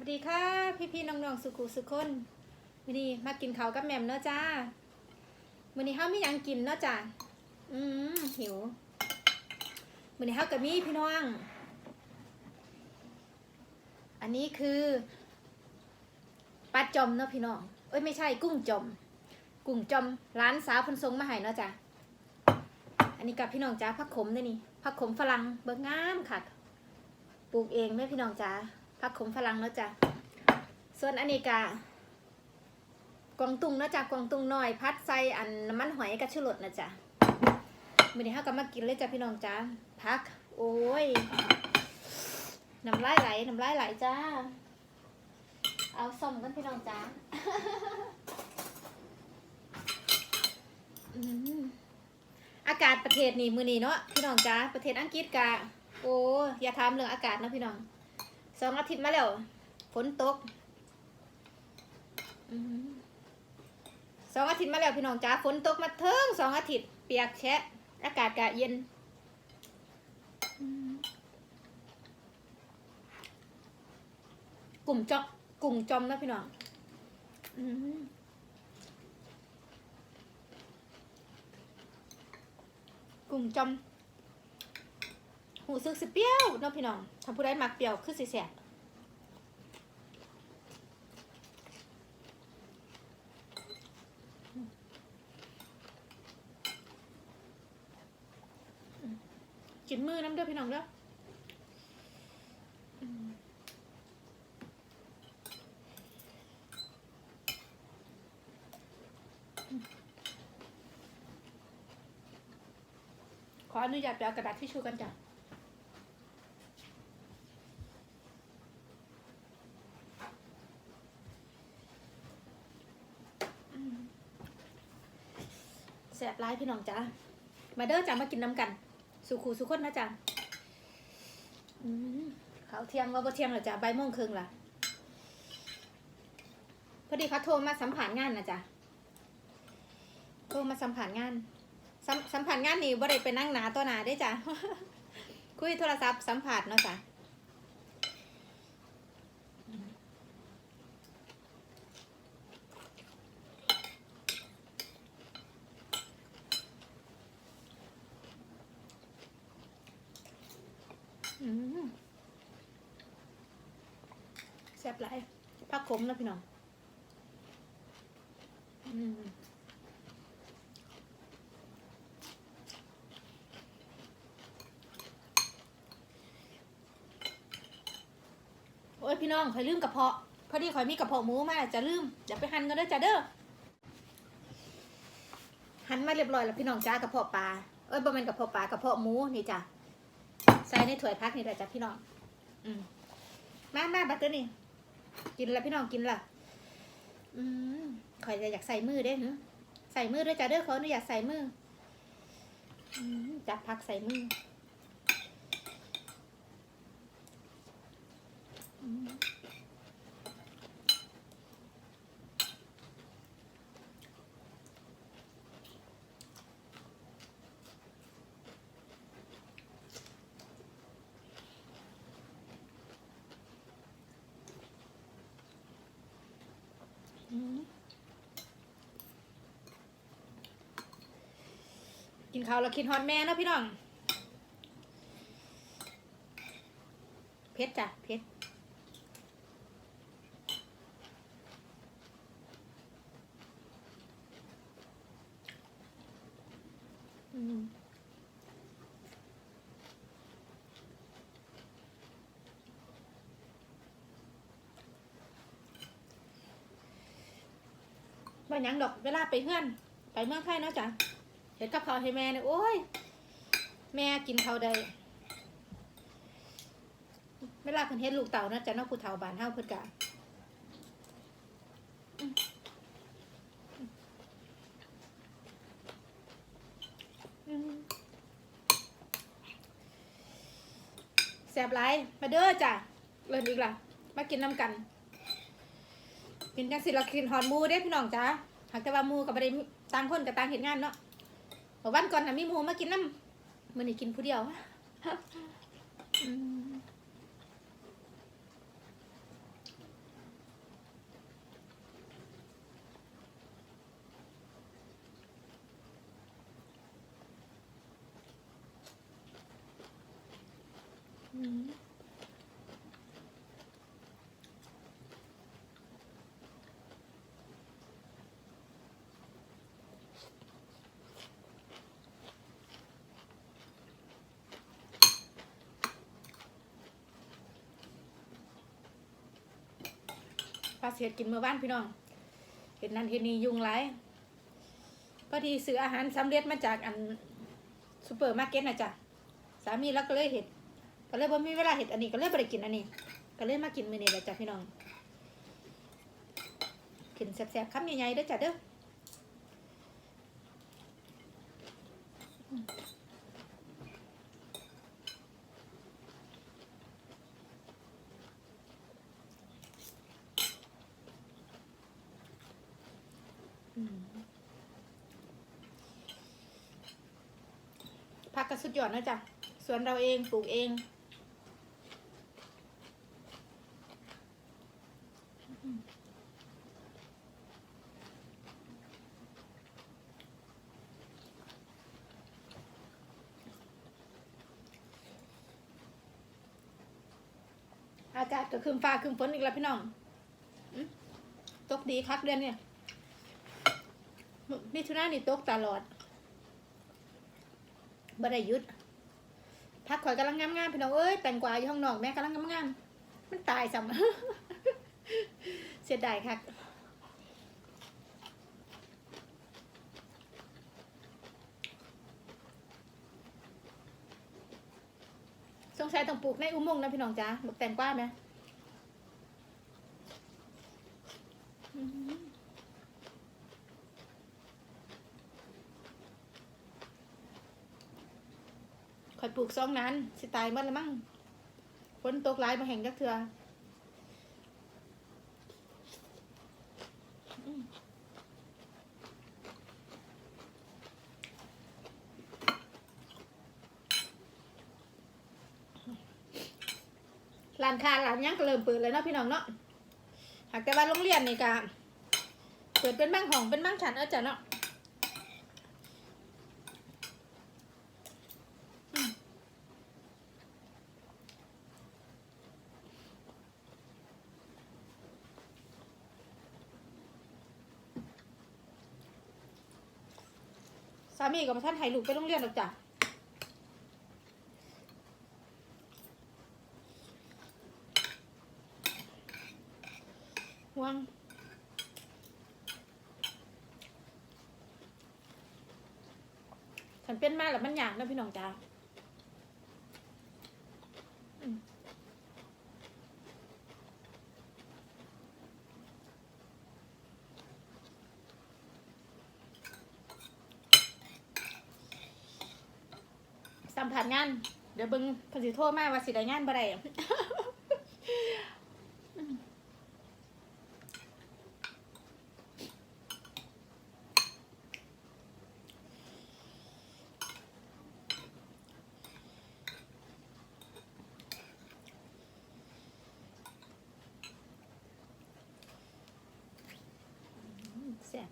วัสดีค่ะพี่พี่ๆน้องๆสุขุสุขคนวันนี้มากินข้าวกับแหม่มเนาะจ้าวันนี้เฮามียังกินเนาะจ้าอืมหิววันนี้เฮากับมี่พี่น้อง อันนี้คือปลาจอมเนาะพี่น้องเอ้ยไม่ใช่กุ้งจอมกุ้งจอมร้านสาวเพนทรงมาให้เนาะจ้าอันนี้กับพี่น้องจ้าผักขมเด้อนี่ผักขมฝรั่งเบิ่งงามค่ะปลูกเองแม่พี่น้องจ้า ผักขมฝรั่งเนาะจ้ะส่วนอันนี้กะกวางตุงเนาะจ้ะกวางตุงน้อยพัดใส่อันน้ำมันหอยกับชูรสนะจ้ะมื้อนี้เฮาก็มากินเลยจ้ะพี่น้องจ้าพัก โอ้ยน้ำลายไหลน้ำลายไหลจ้า เอาส้มกันพี่น้องจ้าอืมอากาศประเทศนี่มือนี้เนาะพี่น้องจ้าประเทศอังกฤษกะโอ้อย่าถามเรื่องอากาศนะพี่น้อง สองอาทิตย์มาแล้วฝนตกสองอาทิตย์มาแล้วพี่น้องจ้าฝนตกมาเทิงสองอาทิตย์เปียกแฉะอากาศกะเย็นกลุ่มจอกกลุ่มจอมนะพี่น้องกลุ่มจอม หูซึกสิเปรี้ยวน้องพี่น้องถ้าผู้ใดมักเปรี้ยวคือสิแสบกินมือน้ำเด้อพี่น้องเด้อขออนุญาตไปเอากระดาษทิชชู่กันจ้ะ แสบร้ายพี่น้องจ้ามาเด้อจ้ามากินน้ำกัน สุขูสุขคนนะจ้าเขาเที่ยงว่าบ่เที่ยงหรอจ้าใบายโมงครึ่งล่ะพอดีเขาโทรมาสัมผัสงานนะจ้าโทรมาสัมผัสงานสัมสัมผัสงานนี่บ่ได้ไปนั่งหนาตัวหนาได้จ้าคุยโทรศัพท์สัมผัสเนาะจ้าอืมแซ่บหลายผัก ขมนะพี่น้องอืมโอ้ยพี่น้องข่อยลืมกระเพาะ พอดีข่อยมีกระเพาะหมูมาจะลืมอย่าไปหั่นกันเด้อจ้าเด้อหั่นมาเรียบร้อยแล้วพี่น้องจ้ากระเพาะปลา เอ้ยบ่แม่นกระเพาะปลากระเพาะหมูนี่จ้ะใส่ในถ้วยพักนี่แหละจ้ะพี่น้อง อืมมามาบัตเตอร์นี่ กินละพี่น้องกินละอืมขอยจะอยากใส่มือได้เนอะใส่มือด้วยจ้าเด้อขออนุญาตใส่มืออมจับพักใส่มืออืมอืม กินข้าวแล้วคิดฮอตแม่นะพี่น้องเผ็ดจ้ะเผ็ดอืมบ่ยังดอกเวลาไปเฮือน ไปเมืองไทยเนาะจ้ะ เห็นกับเขาวให้แม่เนี่ยโอ้ย แม่กินเขาวได้เวลาเพิ่นเฮ็ดลูกเต่านะจ้ะนอกผู้เฒ่าบ้านเฮาเพิ่นกะแซ่บหลายมาเด้อจ้ะเลิศอีกล่ะ มากินน้ำกันกินจังสิเรากินหอนมูเด้พี่น้องจ้าหากแต่ว่ามูกับประเด็นต่างคนกับต่างเห็นงานเนาะ อวันก่อนนะมีหมูมากินน้ำมันนี่กินผู้เดียวอืมาเสียดกินเมื่อบ้านพี่น้อง เห็นนั่นเห็นนี่ยุงไรพอดีซื้ออาหารสำเร็จมาจากอันซูเปอร์มาร์เก็ตนะจ๊ะสามีแล้วก็เลยเห็ดก็เลยว่ามีเวลาเห็ดอันนี้ก็เลยไม่ได้กินอันนี้ ก็เลยมากินมื้อนี้แหละจ้ะพี่น้องกินแซ่บๆคำใหญ่ๆเด้อจ้ะเด้อม ผักก็สุดยอดนะจ๊ะสวนเราเองปลูกเองอากาศก็คืมฟ้าคืมฝนอีกแล้วพี่น้องตกดีคักเดือนเนี่ยมิถุนายนนี่ตกตลอด บ่ได้ยุดพักข่อยกำลังงามๆพี่น้องเอ้ยแตงกวาอยู่ห้องนอกแม่กำลังงามๆมันตายซ้ำเสียดายคักสงสัยต้องปลูกในอุโมงค์นะพี่น้องจ้าบักแตงกวาไหมอื้อหือ ข่อยปลูกซองนั้น สิตายหมดแล้วมั้งฝนตกหลายมาแห่งจักเถื่อร้านค้าร้านยังก็เริ่มเปิดเลยเนาะพี่น้องเนาะ หากแต่ว่าโรงเรียนนี่ก็เปิดเป็นบางห้องเป็นบางชั้นเออจ้ะเนาะ สามีกับท่านไห้ลูกไปโรงเรียนหรอกจ้ะห่วงฉันเป็นมาแล้วมันอยากนะพี่น้องจ้าอืมสัมผัสงาน เดี๋ยวเบิ้งเพนสิโทรมาว่าสิได้งานบ่ได้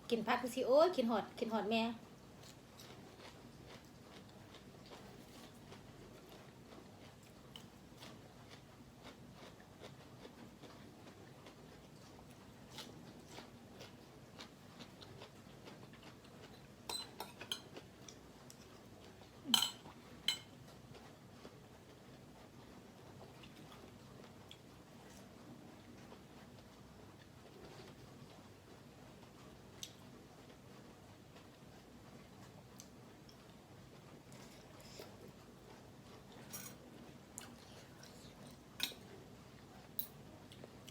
กินผักคือสิโอ้ยกินหอดกินหอดแม่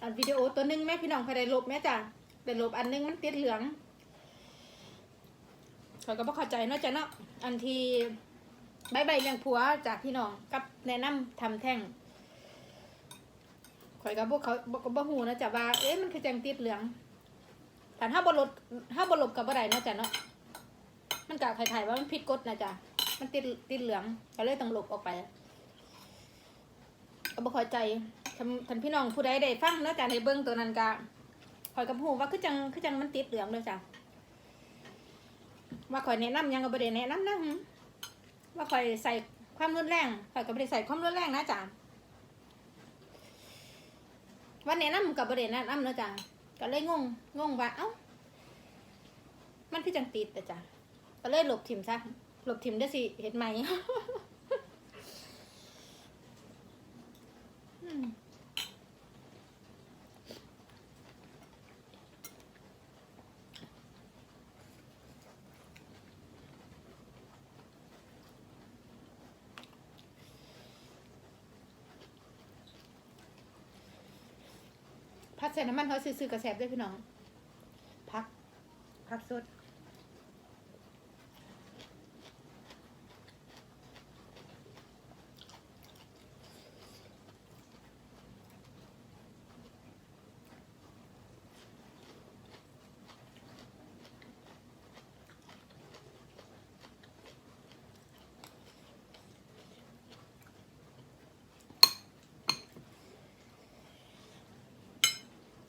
อันวิดีโอตัวหนึงแม่พี่น้องใครได้ลบแม่จ้ะได้ลบอันนึงมันติดเหลืองขอยก็บ่เข้าใจเนาะจ้ะเนาะอันที่ใบใบเลี้ยงผัวจากพี่น้องกับแนะนำทำแท่งข่อยก็บ่เขาบ่ก็บ่ฮู้นะจ้ะว่าเอ๊ะมันคือแจงติดเหลืองถ้าถ้าบ่ลดถ้าบ่ลบก็บ่ได้เนาะจ้ะเนาะมันก็คล้ายๆว่ามันผิดกฎนะจ้ะมันติดติดเหลืองก็เลยต้องลบออกไปก็บ่เข้าใจ ท่านท่านพี่น้องผู้ใดได้ฟังเนาะจ้ะในเบื้องตัวนั้นก็คอยกับหูว่าคือจังคือจังมันติดเหลืองเลยจ้ะว่าคอยแนะนำหยังก็บ่ได้แนะนำนะว่าคอยใส่ความรุนแรงคอยก็บ่ได้ใส่ความรุนแรงนะจ้ะวันแนะนำกับบริเวณแนะนำเนาะจ้ะก็เลยงงงงว่าเอ้ามันคือจังติดแต่จ้ะก็เลยหลบทิมซะหลบทิมได้สิเห็นไหมอื ใส่น้ำมันเขาซื้อๆกระแสบด้วยพี่น้องพักพักสด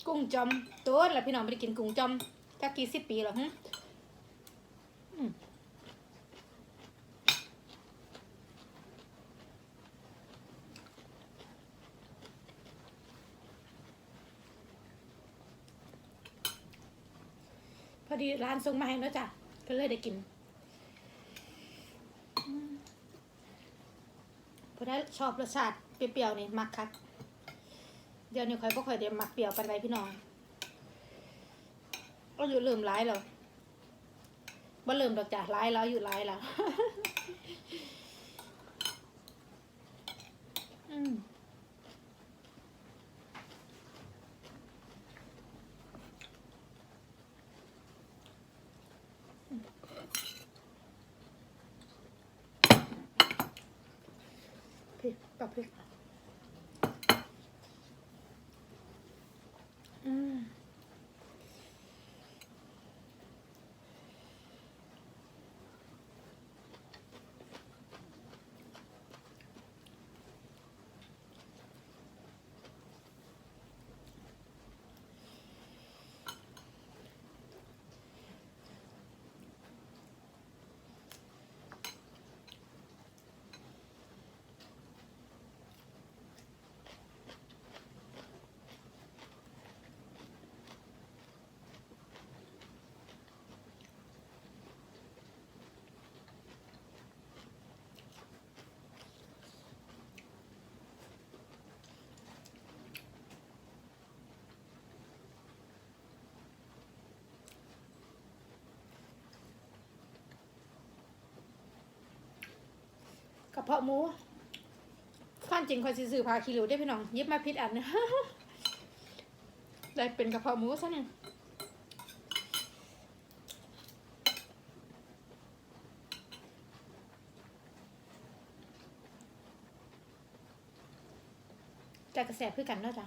กุ้งจอมตัวแล้วพี่น้องไม่ได้กินกุ้งจอมจักกี่สิบปีหรอฮะอืมพอดีร้านส่งมาให้แล้วจ้ะ ก็เลยได้กินพอได้ชอบรสชาติเปรี้ยวๆนี่มักคัก เดี๋ยวนี้ค่อยบ่ค่อยได้มักเปรี้ยวปานใดพี่น้องก็อยู่เริ่มร้ายแล้วบ่เริ่มดอกจ้ะร้ายแล้วอยู่ร้ายแล้วอืมพริกกับพริก เพาะหมูความจริงคอยซื้อพาคิริวได้พี่น้องยิบมาพิษอันได้เป็นกระเพาะหมูซะเนี่ยจะกระแสเพื่อกันเนาะจ้ะ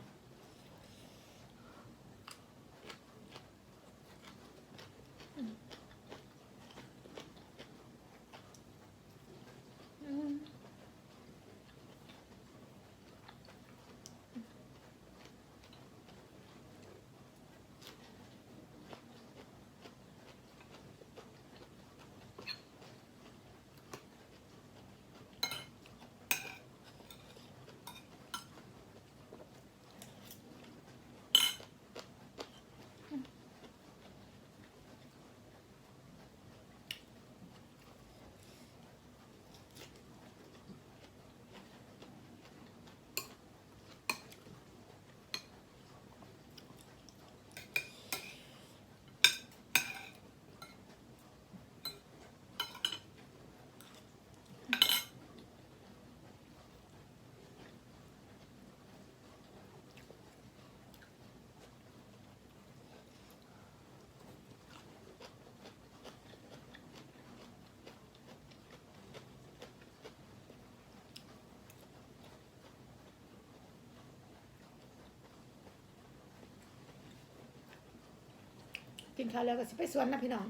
กินข้าวแล้วก็สิไปสวนนะพี่น้อง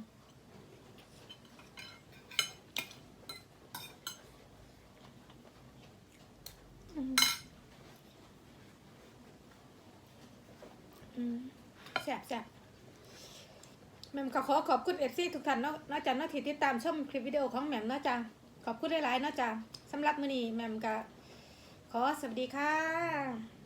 อืมอืมแซ่บแซ่บแหม่มก็ขอขอบคุณเอฟซีทุกท่านเนาะนอกจากนาะที่ติดตามชมคลิปวิดีโอของแหม่มเนาะจ้ะขอบคุณหลายๆเนาะจ้ะสำหรับมื้อนี้แหม่มก็ขอสวัสดีค่ะ